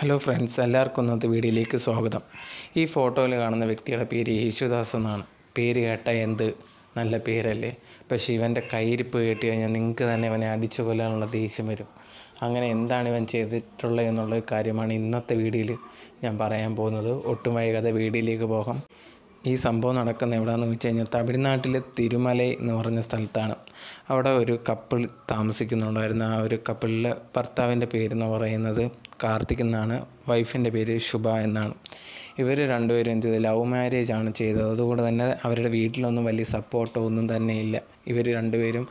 Hello friends എല്ലാവർക്കും ഇന്നത്തെ വീഡിയോയിലേക്ക് സ്വാഗതം. ഈ ഫോട്ടോയിൽ കാണുന്ന വ്യക്തിയുടെ പേര് യേശുദാസ് എന്നാണ്. പേര് കേട്ട എന്ത്? നല്ല പേരല്ലേ? പക്ഷേ ഇവന്റെ കയ്യിരിപ്പ് കേട്ട് കഴിഞ്ഞാൽ നിങ്ങൾക്ക് തന്നെ ഇവനെ അടിച്ചു കൊല്ലാനുള്ള ദേഷ്യം വരും. അങ്ങനെ എന്താണ് ഇവൻ ചെയ്തിട്ടുള്ളത് എന്നുള്ള കാര്യമാണ് ഇന്നത്തെ വീഡിയോയിൽ ഞാൻ പറയാൻ പോകുന്നത്. ഒട്ടും വൈകാതെ വീഡിയോയിലേക്ക് പോകാം. ഈ സംഭവം നടക്കുന്ന എവിടെയാണെന്ന് വെച്ച് കഴിഞ്ഞാൽ തമിഴ്നാട്ടിലെ തിരുമല എന്ന് പറഞ്ഞ സ്ഥലത്താണ്. അവിടെ ഒരു കപ്പിൾ താമസിക്കുന്നുണ്ടായിരുന്നു. ആ ഒരു കപ്പിളിലെ ഭർത്താവിന്റെ പേരെന്ന് പറയുന്നത് കാർത്തിക് എന്നാണ്. വൈഫിന്റെ പേര് ശുഭ എന്നാണ്. ഇവർ രണ്ടുപേരും എന്ത് ചെയ്തു? ലവ് മാരേജ് ആണ് ചെയ്തത്. അതുകൊണ്ട് തന്നെ അവരുടെ വീട്ടിലൊന്നും വലിയ സപ്പോർട്ടോ ഒന്നും തന്നെ ഇല്ല. ഇവർ രണ്ടുപേരും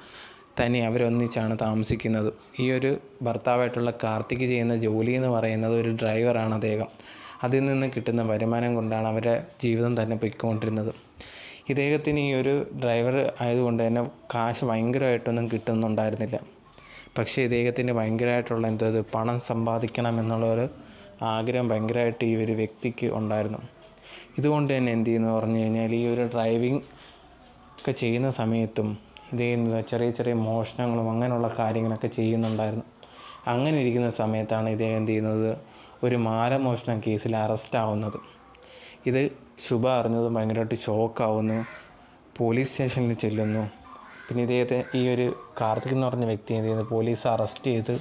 തനി അവരൊന്നിച്ചാണ് താമസിക്കുന്നത്. ഈ ഒരു ഭർത്താവായിട്ടുള്ള കാർത്തിക് ചെയ്യുന്ന ജോലി എന്ന് പറയുന്നത് ഒരു ഡ്രൈവറാണ് അദ്ദേഹം. അതിൽ നിന്ന് കിട്ടുന്ന വരുമാനം കൊണ്ടാണ് അവരുടെ ജീവിതം തന്നെ പൊയ്ക്കൊണ്ടിരുന്നത്. ഇദ്ദേഹത്തിന് ഈ ഒരു ഡ്രൈവർ ആയതുകൊണ്ട് തന്നെ കാശ് ഭയങ്കരമായിട്ടൊന്നും കിട്ടുന്നുണ്ടായിരുന്നില്ല. പക്ഷേ ഇദ്ദേഹത്തിന് ഭയങ്കരമായിട്ടുള്ള എന്തോ പണം സമ്പാദിക്കണം എന്നുള്ള ഒരു ആഗ്രഹം ഭയങ്കരമായിട്ട് ഈ ഒരു വ്യക്തിക്ക് ഉണ്ടായിരുന്നു. ഇതുകൊണ്ട് തന്നെ എന്ത് ചെയ്യുന്നു പറഞ്ഞു കഴിഞ്ഞാൽ ഈ ഒരു ഡ്രൈവിംഗ് ഒക്കെ ചെയ്യുന്ന സമയത്തും ഇദ്ദേഹം ചെറിയ ചെറിയ മോഷണങ്ങളും അങ്ങനെയുള്ള കാര്യങ്ങളൊക്കെ ചെയ്യുന്നുണ്ടായിരുന്നു. അങ്ങനെ ഇരിക്കുന്ന സമയത്താണ് ഇദ്ദേഹം എന്ത് ചെയ്യുന്നത്? ഒരു മാലമോഷണം കേസിൽ അറസ്റ്റ് ആവുന്നത്. ഇത് ശുഭ അറിഞ്ഞത് ഭയങ്കരമായിട്ട് ഷോക്കാവുന്നു പോലീസ് സ്റ്റേഷനിൽ ചെല്ലുന്നു. പിന്നെ ഇദ്ദേഹത്തെ ഈ ഒരു കാർത്തിക് എന്ന് പറഞ്ഞ വ്യക്തി എന്ത് പോലീസ് അറസ്റ്റ് ചെയ്ത്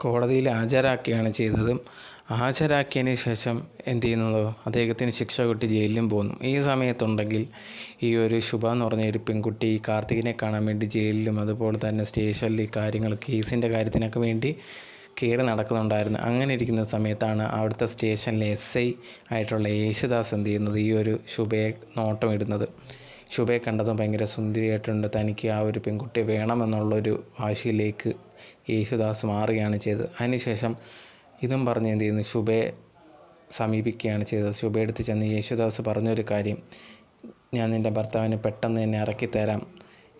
കോടതിയിൽ ഹാജരാക്കുകയാണ് ചെയ്തത്. ഹാജരാക്കിയതിന് ശേഷം എന്ത് ചെയ്യുന്നത് അദ്ദേഹത്തിന് ശിക്ഷ കിട്ടി ജയിലിലും പോകുന്നു ഈ സമയത്തുണ്ടെങ്കിൽ ഈ ഒരു ശുഭ എന്ന് പറഞ്ഞ ഒരു പെൺകുട്ടി കാർത്തികിനെ കാണാൻ വേണ്ടി ജയിലിലും അതുപോലെ തന്നെ സ്റ്റേഷനിൽ കാര്യങ്ങൾ കേസിന്റെ കാര്യത്തിനൊക്കെ വേണ്ടി കയറി നടക്കുന്നുണ്ടായിരുന്നു. അങ്ങനെ ഇരിക്കുന്ന സമയത്താണ് അവിടുത്തെ സ്റ്റേഷനിലെ എസ് ഐ ആയിട്ടുള്ള യേശുദാസ് എന്ത് ചെയ്യുന്നത്? ഈ ഒരു ശുഭയെ നോട്ടം ഇടുന്നത് ശുഭയെ കണ്ടതും ഭയങ്കര സുന്ദരിയായിട്ടുണ്ട്. തനിക്ക് ആ ഒരു പെൺകുട്ടിയെ വേണമെന്നുള്ളൊരു വാശിയിലേക്ക് യേശുദാസ് മാറുകയാണ് ചെയ്തത്. അതിനുശേഷം ഇതും പറഞ്ഞ് എന്ത് ചെയ്യുന്നു? ശുഭയെ സമീപിക്കുകയാണ് ചെയ്തത്. ശുഭ എടുത്ത് ചെന്ന് യേശുദാസ് പറഞ്ഞൊരു കാര്യം. ഞാൻ നിന്റെ ഭർത്താവിനെ പെട്ടെന്ന് തന്നെ ഇറക്കി തരാം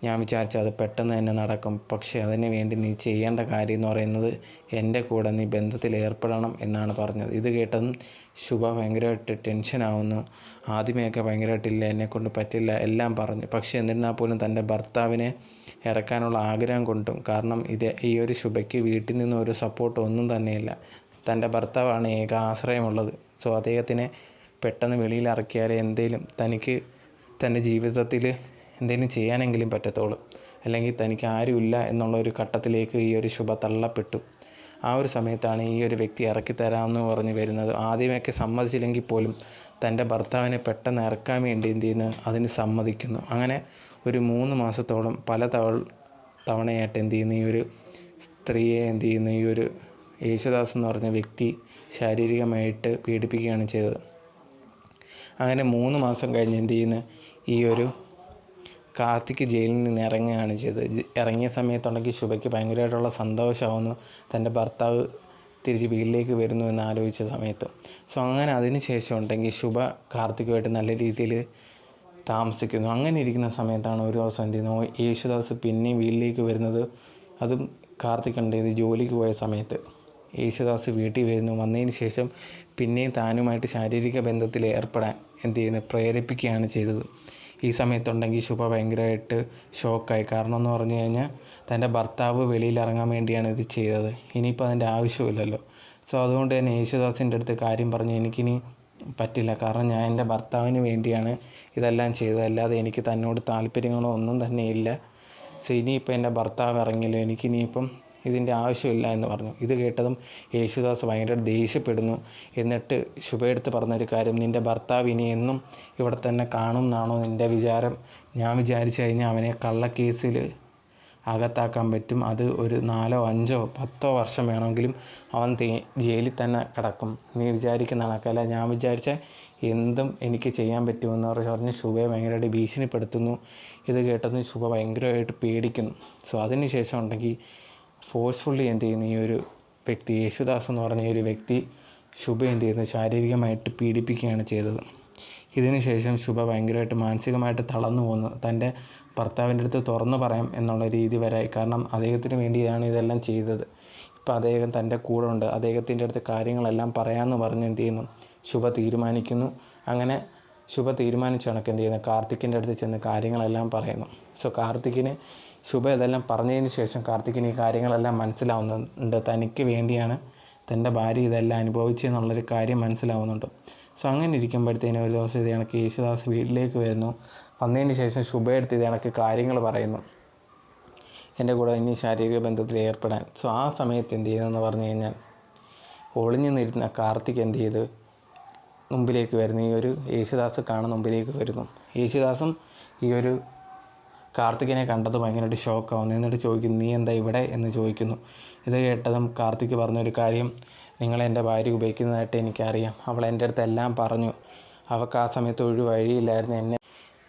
ഞാൻ വിചാരിച്ചു അത് പെട്ടെന്ന് തന്നെ നടക്കും. പക്ഷേ അതിന് വേണ്ടി നീ ചെയ്യേണ്ട കാര്യം എന്ന് പറയുന്നത് എന്റെ കൂടെ നീ ബന്ധത്തിൽ ഏർപ്പെടണം എന്നാണ് പറഞ്ഞത്. ഇത് കേട്ടതും ശുഭ ഭയങ്കരമായിട്ട് ടെൻഷനാവുന്നു ആദ്യമേയൊക്കെ ഭയങ്കരമായിട്ടില്ല എന്നെക്കൊണ്ട് പറ്റില്ല എല്ലാം പറഞ്ഞു. പക്ഷേ എന്നിരുന്നാൽ പോലും തന്റെ ഭർത്താവിനെ ഇറക്കാനുള്ള ആഗ്രഹം കൊണ്ടും കാരണം ഇത് ഈ ഒരു ശുഭയ്ക്ക് വീട്ടിൽ നിന്നും ഒരു സപ്പോർട്ട് ഒന്നും തന്നെയില്ല. തന്റെ ഭർത്താവാണ് ഏക ആശ്രയമുള്ളത്. സോ അദ്ദേഹത്തിനെ പെട്ടെന്ന് വെളിയിൽ ഇറക്കിയാലേ എന്തേലും തനിക്ക് തന്റെ ജീവിതത്തിൽ എന്തെങ്കിലും ചെയ്യാനെങ്കിലും പറ്റത്തുള്ളൂ. അല്ലെങ്കിൽ തനിക്ക് ആരുമില്ല എന്നുള്ള ഒരു ഘട്ടത്തിലേക്ക് ഈ ഒരു ശുഭ തള്ളപ്പെട്ടു. ആ ഒരു സമയത്താണ് ഈ ഒരു വ്യക്തി ഇറക്കി തരാമെന്ന് പറഞ്ഞ് വരുന്നത്. ആദ്യമൊക്കെ സമ്മതിച്ചില്ലെങ്കിൽ പോലും തന്റെ ഭർത്താവിനെ പെട്ടെന്ന് ഇറക്കാൻ വേണ്ടി എന്ത് ചെയ്യുന്നു? അതിന് സമ്മതിക്കുന്നു. അങ്ങനെ ഒരു മൂന്ന് മാസത്തോളം പല തവൾ തവണയായിട്ട് എന്ത് ചെയ്യുന്നു? ഈ ഒരു സ്ത്രീയെ എന്ത് ചെയ്യുന്നു? ഈ ഒരു യേശുദാസ് എന്ന് പറഞ്ഞ വ്യക്തി ശാരീരികമായിട്ട് പീഡിപ്പിക്കുകയാണ് ചെയ്തത്. അങ്ങനെ മൂന്ന് മാസം കഴിഞ്ഞ് എന്ത് ചെയ്യുന്നു? ഈ ഒരു കാർത്തിക് ജയിലിൽ നിന്ന് ഇറങ്ങുകയാണ് ചെയ്തത്. ഇറങ്ങിയ സമയത്തുണ്ടെങ്കിൽ ശുഭയ്ക്ക് ഭയങ്കരമായിട്ടുള്ള സന്തോഷമാവുന്നു. തന്റെ ഭർത്താവ് തിരിച്ച് വീട്ടിലേക്ക് വരുന്നു എന്ന് ആലോചിച്ച സമയത്ത്. സോ അങ്ങനെ അതിന് ശേഷം ഉണ്ടെങ്കിൽ ശുഭ കാർത്തിക്കുമായിട്ട് നല്ല രീതിയിൽ താമസിക്കുന്നു. അങ്ങനെ ഇരിക്കുന്ന സമയത്താണ് ഒരു ദിവസം എന്ത് ചെയ്യുന്നത്? യേശുദാസ് പിന്നെയും വീട്ടിലേക്ക് വരുന്നത്. അതും കാർത്തിക് ഉണ്ട് ഇത് ജോലിക്ക് പോയ സമയത്ത്. യേശുദാസ് വീട്ടിൽ വരുന്നു. വന്നതിന് ശേഷം പിന്നെയും താനുമായിട്ട് ശാരീരിക ബന്ധത്തിൽ ഏർപ്പെടാൻ എന്ത് ചെയ്യുന്നത് പ്രേരിപ്പിക്കുകയാണ് ചെയ്തത്. ഈ സമയത്തുണ്ടെങ്കിൽ ശുഭ ഭയങ്കരമായിട്ട് ഷോക്കായി കാരണം എന്ന് പറഞ്ഞു കഴിഞ്ഞാൽ തന്റെ ഭർത്താവ് വെളിയിൽ ഇറങ്ങാൻ വേണ്ടിയാണ് ഇത് ചെയ്തത്. ഇനിയിപ്പോൾ അതിന്റെ ആവശ്യമില്ലല്ലോ. സോ അതുകൊണ്ട് തന്നെ യേശുദാസിന്റെ അടുത്ത് കാര്യം പറഞ്ഞു എനിക്കിനി പറ്റില്ല. കാരണം ഞാൻ എന്റെ ഭർത്താവിന് വേണ്ടിയാണ് ഇതെല്ലാം ചെയ്തത്. അല്ലാതെ എനിക്ക് തന്നോട് താല്പര്യങ്ങളോ ഒന്നും തന്നെ ഇല്ല. സോ ഇനിയിപ്പോൾ എന്റെ ഭർത്താവ് ഇറങ്ങിയല്ലോ. എനിക്കിനിയിപ്പം ഇതിന്റെ ആവശ്യമില്ല എന്ന് പറഞ്ഞു. ഇത് കേട്ടതും യേശുദാസ് ഭയങ്കര ദേഷ്യപ്പെടുന്നു. എന്നിട്ട് ശുഭയെടുത്ത് പറഞ്ഞൊരു കാര്യം നിന്റെ ഭർത്താവ് ഇനി എന്നും ഇവിടെ തന്നെ കാണും എന്നാണോ നിന്റെ വിചാരം? ഞാൻ വിചാരിച്ചു കഴിഞ്ഞാൽ അവനെ കള്ളക്കേസിൽ അകത്താക്കാൻ പറ്റും. അത് ഒരു നാലോ അഞ്ചോ പത്തോ വർഷം വേണമെങ്കിലും അവൻ ജയിലിൽ തന്നെ കിടക്കും. നീ വിചാരിക്കുന്ന കണക്കല്ല. ഞാൻ വിചാരിച്ച എന്തും എനിക്ക് ചെയ്യാൻ പറ്റുമെന്ന് പറഞ്ഞ് ശുഭയെ ഭയങ്കരമായിട്ട് ഭീഷണിപ്പെടുത്തുന്നു. ഇത് കേട്ടതും ശുഭ ഭയങ്കരമായിട്ട് പേടിക്കുന്നു. സോ അതിന് ശേഷം ഉണ്ടെങ്കിൽ ഫോഴ്സ്ഫുള്ളി എന്ത് ചെയ്യുന്നു? ഈ ഒരു വ്യക്തി യേശുദാസ് എന്ന് പറഞ്ഞ ഒരു വ്യക്തി ശുഭ എന്ത് ചെയ്യുന്നു? ശാരീരികമായിട്ട് പീഡിപ്പിക്കുകയാണ് ചെയ്തത്. ഇതിന് ശേഷം ശുഭ ഭയങ്കരമായിട്ട് മാനസികമായിട്ട് തളർന്നു പോകുന്നു. തന്റെ ഭർത്താവിന്റെ അടുത്ത് തുറന്നു പറയാം എന്നുള്ള രീതി വരെ കാരണം അദ്ദേഹത്തിന് വേണ്ടിയാണ് ഇതെല്ലാം ചെയ്തത്. ഇപ്പോൾ അദ്ദേഹം തന്റെ കൂടെ ഉണ്ട്. അദ്ദേഹത്തിന്റെ അടുത്ത് കാര്യങ്ങളെല്ലാം പറയാമെന്ന് പറഞ്ഞ് എന്ത് ചെയ്യുന്നു? ശുഭ തീരുമാനിക്കുന്നു. അങ്ങനെ ശുഭ തീരുമാനിച്ച കണക്ക് എന്ത് ചെയ്യുന്നു? കാർത്തിക്കിന്റെ അടുത്ത് ചെന്ന് കാര്യങ്ങളെല്ലാം പറയുന്നു. സോ കാർത്തിക്കിന് ശുഭ ഇതെല്ലാം പറഞ്ഞതിന് ശേഷം കാർത്തിക്കിന് ഈ കാര്യങ്ങളെല്ലാം മനസ്സിലാവുന്നുണ്ട്. തനിക്ക് വേണ്ടിയാണ് തന്റെ ഭാര്യ ഇതെല്ലാം അനുഭവിച്ചെന്നുള്ളൊരു കാര്യം മനസ്സിലാവുന്നുണ്ട്. സോ അങ്ങനെ ഇരിക്കുമ്പോഴത്തേനും ഒരു ദിവസം ഇത് കണക്ക് യേശുദാസ് വീട്ടിലേക്ക് വരുന്നു. വന്നതിന് ശേഷം ശുഭയെടുത്ത് ഇത് കണക്ക് കാര്യങ്ങൾ പറയുന്നു. എന്റെ കൂടെ ഇനി ശാരീരിക ബന്ധത്തിൽ ഏർപ്പെടാൻ. സോ ആ സമയത്ത് എന്ത് ചെയ്തെന്ന് പറഞ്ഞു കഴിഞ്ഞാൽ ഒളിഞ്ഞു നിരുന്ന കാർത്തിക് എന്ത് ചെയ്ത്? മുമ്പിലേക്ക് വരുന്നു. ഈ ഒരു യേശുദാസ് കാണുന്ന മുമ്പിലേക്ക് വരുന്നു. യേശുദാസും ഈ ഒരു കാർത്തികിനെ കണ്ടത് ഭയങ്കരമായിട്ട് ഷോക്കാവുന്നു എന്നിട്ട് ചോദിക്കുന്നു നീ എന്താ ഇവിടെ? എന്ന് ചോദിക്കുന്നു. ഇത് കേട്ടതും കാർത്തിക് പറഞ്ഞൊരു കാര്യം നിങ്ങൾ എന്റെ ഭാര്യ ഉപയോഗിക്കുന്നതായിട്ട് എനിക്കറിയാം. അവൾ എന്റെ അടുത്ത് എല്ലാം പറഞ്ഞു. അവൾക്ക് ആ സമയത്ത് ഒരു വഴിയില്ലായിരുന്നു. എന്നെ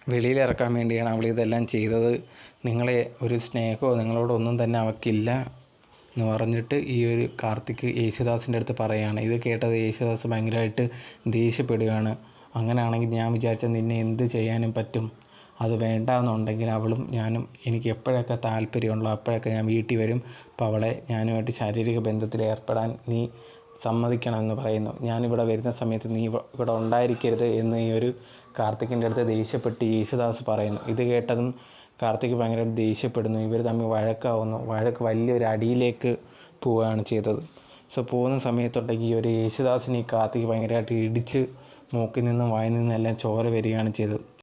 വെളിയിലിറക്കാൻ വേണ്ടിയാണ് അവൾ ഇതെല്ലാം ചെയ്തത്. നിങ്ങളെ ഒരു സ്നേഹമോ നിങ്ങളോടൊന്നും തന്നെ അവൾക്കില്ല എന്ന് പറഞ്ഞിട്ട് ഈ ഒരു കാർത്തിക് യേശുദാസിന്റെ അടുത്ത് പറയുകയാണ് ഇത് കേട്ടത് യേശുദാസ് ഭയങ്കരമായിട്ട് ദേഷ്യപ്പെടുകയാണ്. അങ്ങനെയാണെങ്കിൽ ഞാൻ വിചാരിച്ച നിന്നെ എന്ത് ചെയ്യാനും പറ്റും? അത് വേണ്ട എന്നുണ്ടെങ്കിൽ അവളും ഞാനും എനിക്ക് എപ്പോഴൊക്കെ താല്പര്യമുള്ളോ അപ്പോഴൊക്കെ ഞാൻ വീട്ടിൽ വരും. അപ്പോൾ അവളെ ഞാനുമായിട്ട് ശാരീരിക ബന്ധത്തിൽ ഏർപ്പെടാൻ നീ സമ്മതിക്കണമെന്ന് പറയുന്നു. ഞാനിവിടെ വരുന്ന സമയത്ത് നീ ഇവിടെ ഉണ്ടായിരിക്കരുത് എന്ന് ഈ ഒരു കാർത്തിക്കിന്റെ അടുത്ത് ദേഷ്യപ്പെട്ട് യേശുദാസ് പറയുന്നു. ഇത് കേട്ടതും കാർത്തിക് ഭയങ്കര ദേഷ്യപ്പെടുന്നു. ഇവർ തമ്മിൽ വഴക്കാവുന്നു. വഴക്ക് വലിയൊരു അടിയിലേക്ക് പോവുകയാണ് ചെയ്തത്. സോ പോകുന്ന സമയത്തുണ്ടെങ്കിൽ ഈ ഒരു യേശുദാസിനെ ഈ കാർത്തിക് ഭയങ്കരമായിട്ട് ഇടിച്ച് മൂക്കിൽ നിന്നും വായിൽ നിന്നും എല്ലാം ചോര വരികയാണ് ചെയ്തത്.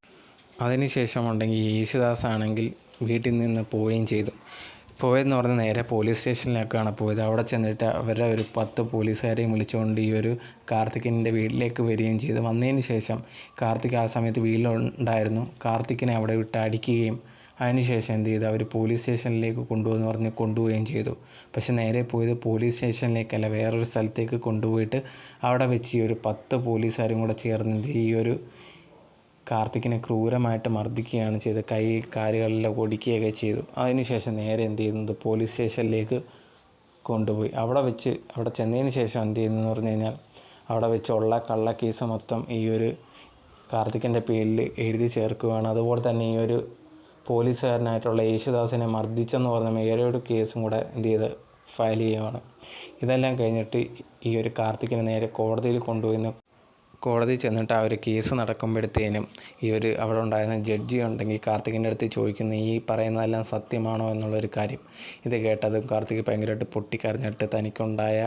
അതിനുശേഷം ഉണ്ടെങ്കിൽ യേശുദാസ് ആണെങ്കിൽ വീട്ടിൽ നിന്ന് പോവുകയും ചെയ്തു. പോയതെന്ന് പറഞ്ഞ് നേരെ പോലീസ് സ്റ്റേഷനിലേക്കാണ് പോയത്. അവിടെ ചെന്നിട്ട് അവരുടെ ഒരു പത്ത് പോലീസുകാരെയും വിളിച്ചുകൊണ്ട് ഈ ഒരു കാർത്തിക്കിന്റെ വീട്ടിലേക്ക് വരികയും ചെയ്തു. വന്നതിന് ശേഷം കാർത്തിക് ആ സമയത്ത് വീട്ടിലുണ്ടായിരുന്നു. കാർത്തിക്കിനെ അവിടെ വിട്ട് അടിക്കുകയും അതിനുശേഷം എന്ത് ചെയ്തു? അവർ പോലീസ് സ്റ്റേഷനിലേക്ക് കൊണ്ടുപോകുമെന്ന് പറഞ്ഞ് കൊണ്ടുപോവുകയും ചെയ്തു. പക്ഷെ നേരെ പോയത് പോലീസ് സ്റ്റേഷനിലേക്കല്ല വേറൊരു സ്ഥലത്തേക്ക് കൊണ്ടുപോയിട്ട് അവിടെ വെച്ച് ഈ ഒരു പത്ത് പോലീസുകാരും കൂടെ ചേർന്ന് ഈ ഒരു കാർത്തിക്കിനെ ക്രൂരമായിട്ട് മർദ്ദിക്കുകയാണ് ചെയ്തത്. കൈ കാലുകളിലെ ഒടിക്കുകയൊക്കെ ചെയ്തു. അതിനുശേഷം നേരെ എന്ത് ചെയ്യുന്നത് പോലീസ് സ്റ്റേഷനിലേക്ക് കൊണ്ടുപോയി. അവിടെ വെച്ച് അവിടെ ചെന്നതിന് ശേഷം എന്ത് ചെയ്യുന്നതെന്ന് പറഞ്ഞു കഴിഞ്ഞാൽ അവിടെ വെച്ചുള്ള കള്ള കേസ് മൊത്തം ഈ ഒരു കാർത്തിക്കിന്റെ പേരിൽ എഴുതി ചേർക്കുകയാണ്. അതുപോലെ തന്നെ ഈ ഒരു പോലീസുകാരനായിട്ടുള്ള യേശുദാസിനെ മർദ്ദിച്ചെന്ന് പറഞ്ഞ വേറെ ഒരു കേസും കൂടെ എന്ത് ചെയ്ത് ഫയൽ ചെയ്യുകയാണ് ഇതെല്ലാം കഴിഞ്ഞിട്ട് ഈ ഒരു കാർത്തിക്കിനെ നേരെ കോടതിയിൽ കൊണ്ടുപോയി കോടതി ചെന്നിട്ട് ആ ഒരു കേസ് നടക്കുമ്പോഴത്തേനും ഈ ഒരു അവിടെ ഉണ്ടായിരുന്ന ജഡ്ജി ഉണ്ടെങ്കിൽ കാർത്തികിന്റെ അടുത്ത് ചോദിക്കുന്ന ഈ പറയുന്നതെല്ലാം സത്യമാണോ? എന്നുള്ളൊരു കാര്യം. ഇത് കേട്ടതും കാർത്തിക് ഭയങ്കരമായിട്ട് പൊട്ടിക്കരഞ്ഞിട്ട് തനിക്കുണ്ടായ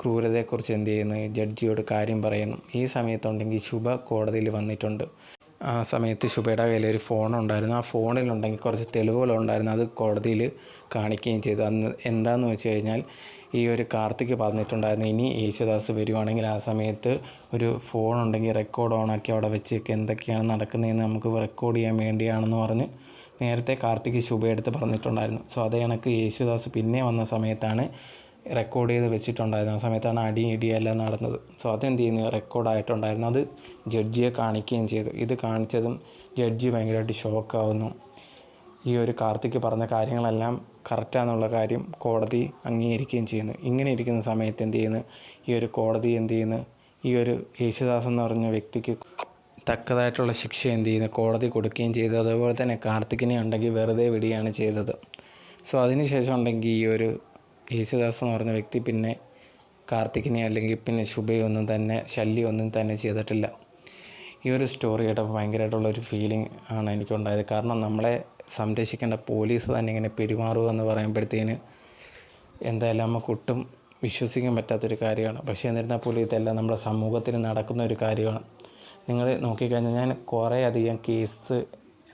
ക്രൂരതയെക്കുറിച്ച് എന്ത് ചെയ്യുന്നു? ജഡ്ജിയോട് കാര്യം പറയുന്നു. ഈ സമയത്തുണ്ടെങ്കിൽ ശുഭ കോടതിയിൽ വന്നിട്ടുണ്ട്. ആ സമയത്ത് ശുഭയുടെ കയ്യിൽ ഒരു ഫോൺ ഉണ്ടായിരുന്നു. ആ ഫോണിലുണ്ടെങ്കിൽ കുറച്ച് തെളിവുകളുണ്ടായിരുന്നു. അത് കോടതിയിൽ കാണിക്കുകയും ചെയ്തു. അന്ന് എന്താണെന്ന് വെച്ച് കഴിഞ്ഞാൽ ഈ ഒരു കാർത്തിക് പറഞ്ഞിട്ടുണ്ടായിരുന്നു ഇനി യേശുദാസ് വരുവാണെങ്കിൽ ആ സമയത്ത് ഒരു ഫോൺ ഉണ്ടെങ്കിൽ റെക്കോർഡ് ഓണാക്കി അവിടെ വെച്ചേക്ക് എന്തൊക്കെയാണ് നടക്കുന്നതെന്ന് നമുക്ക് റെക്കോർഡ് ചെയ്യാൻ വേണ്ടിയാണെന്ന് പറഞ്ഞ് നേരത്തെ കാർത്തിക് ശുഭയെടുത്ത് പറഞ്ഞിട്ടുണ്ടായിരുന്നു. സോ അതേ കണക്ക് യേശുദാസ് പിന്നെ വന്ന സമയത്താണ് റെക്കോർഡ് ചെയ്ത് വെച്ചിട്ടുണ്ടായിരുന്നു ആ സമയത്താണ് അടി ഇടിയെല്ലാം നടന്നത്. സോ അതെന്ത് ചെയ്യുന്നു? റെക്കോർഡായിട്ടുണ്ടായിരുന്നു അത് ജഡ്ജിയെ കാണിക്കുകയും ചെയ്തു. ഇത് കാണിച്ചതും ജഡ്ജി ഭയങ്കരമായിട്ട് ഷോക്കാവുന്നു ഈ ഒരു കാർത്തിക് പറഞ്ഞ കാര്യങ്ങളെല്ലാം കറക്റ്റാന്നുള്ള കാര്യം കോടതി അംഗീകരിക്കുകയും ചെയ്യുന്നു. ഇങ്ങനെ ഇരിക്കുന്ന സമയത്ത് എന്ത് ചെയ്യുന്നു? ഈ ഒരു കോടതി എന്ത് ചെയ്യുന്നു? ഈ ഒരു യേശുദാസ് എന്ന് പറഞ്ഞ വ്യക്തിക്ക് തക്കതായിട്ടുള്ള ശിക്ഷ എന്ത് ചെയ്യുന്നു? കോടതി കൊടുക്കുകയും ചെയ്തു. അതുപോലെ തന്നെ കാർത്തികിനെ ഉണ്ടെങ്കിൽ വെറുതെ വിടുകയാണ് ചെയ്തത്. സോ അതിനുശേഷം ഉണ്ടെങ്കിൽ ഈ ഒരു യേശുദാസ് എന്ന് പറഞ്ഞ വ്യക്തി പിന്നെ കാർത്തികിനെ അല്ലെങ്കിൽ പിന്നെ ശുഭയൊന്നും തന്നെ ശല്യമൊന്നും തന്നെ ചെയ്തിട്ടില്ല. ഈ ഒരു സ്റ്റോറി കേട്ടപ്പോൾ ഭയങ്കരമായിട്ടുള്ള ഒരു ഫീലിംഗ് ആണ് എനിക്കുണ്ടായത്. കാരണം നമ്മളെ സംരക്ഷിക്കേണ്ട പോലീസ് തന്നെ ഇങ്ങനെ പെരുമാറുക എന്ന് പറയുമ്പോഴത്തേന് എന്തായാലും നമുക്ക് ഒട്ടും വിശ്വസിക്കാൻ പറ്റാത്തൊരു കാര്യമാണ്. പക്ഷേ എന്നിരുന്നാൽ പോലും ഇതെല്ലാം നമ്മുടെ സമൂഹത്തിൽ നടക്കുന്ന ഒരു കാര്യമാണ്. നിങ്ങൾ നോക്കിക്കഴിഞ്ഞാൽ ഞാൻ കുറേ അധികം കേസ്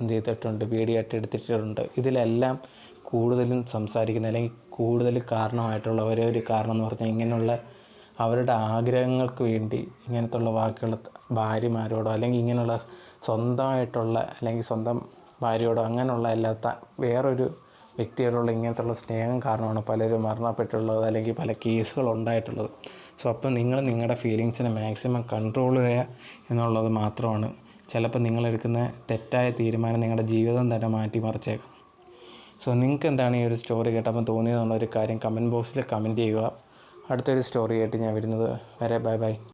എന്ത് ചെയ്തിട്ടുണ്ട് വീഡിയോ ആയിട്ട് എടുത്തിട്ടുണ്ട്. ഇതിലെല്ലാം കൂടുതലും സംസാരിക്കുന്ന അല്ലെങ്കിൽ കൂടുതൽ കാരണമായിട്ടുള്ള ഒരേ ഒരു കാരണം എന്ന് പറഞ്ഞാൽ ഇങ്ങനെയുള്ള അവരുടെ ആഗ്രഹങ്ങൾക്ക് വേണ്ടി ഇങ്ങനത്തുള്ള വാക്കുകൾ ഭാര്യമാരോടോ അല്ലെങ്കിൽ ഇങ്ങനെയുള്ള സ്വന്തമായിട്ടുള്ള അല്ലെങ്കിൽ സ്വന്തം ഭാര്യയോടോ അങ്ങനെയുള്ള അല്ലാത്ത വേറൊരു വ്യക്തിയോടുള്ള ഇങ്ങനത്തുള്ള സ്നേഹം കാരണമാണ് പലരും മരണപ്പെട്ടുള്ളത് അല്ലെങ്കിൽ പല കേസുകൾ ഉണ്ടായിട്ടുള്ളത്. സോ അപ്പം നിങ്ങൾ നിങ്ങളുടെ ഫീലിങ്സിനെ മാക്സിമം കൺട്രോൾ ചെയ്യുക എന്നുള്ളത് മാത്രമാണ്. ചിലപ്പോൾ നിങ്ങളെടുക്കുന്ന തെറ്റായ തീരുമാനം നിങ്ങളുടെ ജീവിതം തന്നെ മാറ്റിമറിച്ചേക്കാം. സോ നിങ്ങൾക്ക് എന്താണ് ഈ ഒരു സ്റ്റോറി കേട്ടപ്പോൾ തോന്നിയതെന്നുള്ള ഒരു കാര്യം കമന്റ് ബോക്സിൽ കമന്റ് ചെയ്യുക. അടുത്തൊരു സ്റ്റോറി ആയിട്ട് ഞാൻ വരുന്നത് വരെ. Bye bye.